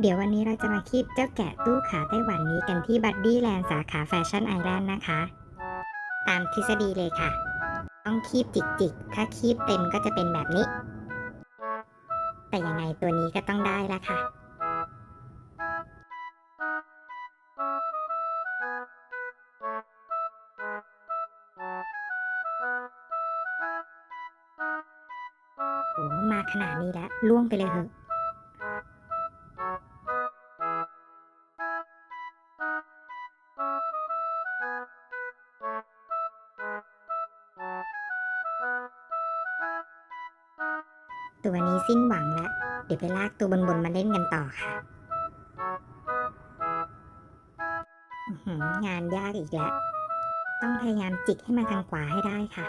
เดี๋ยววันนี้เราจะมาคีบเจ้าแกะตู้ขาไต้หวันนี้กันที่บัดดี้แลนด์สาขาแฟชั่นไอแลนด์นะคะ ตามทฤษฎีเลยค่ะ ต้องคีบจิกๆ ถ้าคีบเต็มก็จะเป็นแบบนี้ แต่ยังไงตัวนี้ก็ต้องได้ละค่ะโอ้มาขนาดนี้แล้วล่วงไปเลยเหอะ ตัวนี้สิ้นหวังแล้ว เดี๋ยวไปลากตัวบนๆมาเล่นกันต่อค่ะงานยากอีกแล้ว ต้องพยายามจิกให้มาทางขวาให้ได้ค่ะ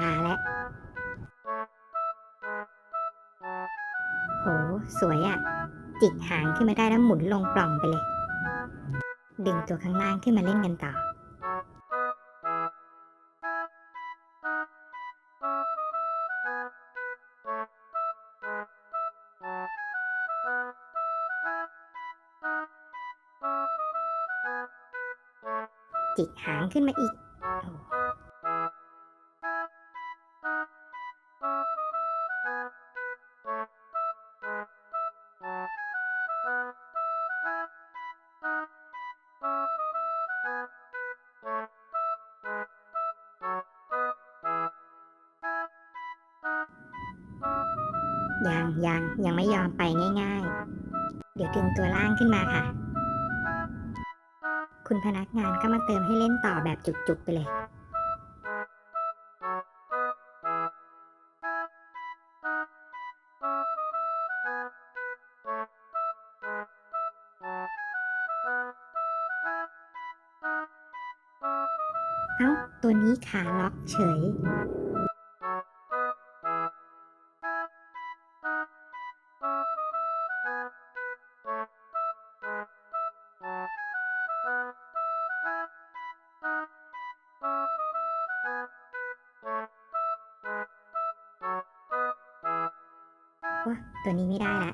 มาแล้ว สวยอะ่ะ จิกหางขึ้นมาได้แล้วหมุนลงปล่องไปเลย ดึงตัวข้างล่างขึ้นมาเล่นกันต่อ จิกหางขึ้นมาอีก ยังยังยังไม่ยอมไปง่ายๆ เดี๋ยวดึงตัวล่างขึ้นมาค่ะ คุณพนักงานก็มาเติมให้เล่นต่อแบบจุกๆไปเลย เอ้า ตัวนี้ขาล็อกเฉย ว้ตัวนี้ไม่ได้ละ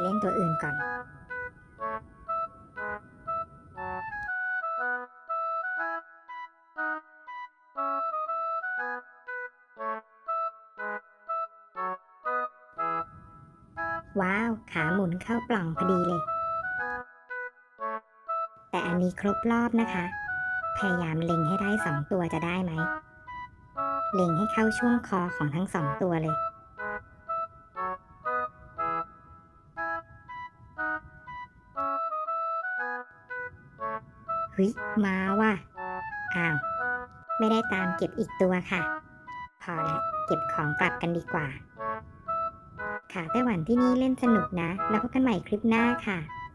เล่นตัวอื่นก่อน ว้าว ขาหมุนเข้าปล่องพอดีเลย แต่อันนี้ครบรอบนะคะ พยายามเล็งให้ได้สองตัวจะได้ไหม เล็งให้เข้าช่วงคอของทั้งสองตัวเลย เฮ้ยมาว่ะ อ้าว ไม่ได้ตามเก็บอีกตัวค่ะ พอแล้วเก็บของกลับกันดีกว่า ค่ะไต้หวันที่นี่เล่นสนุกนะ แล้วพบกันใหม่คลิปหน้าค่ะ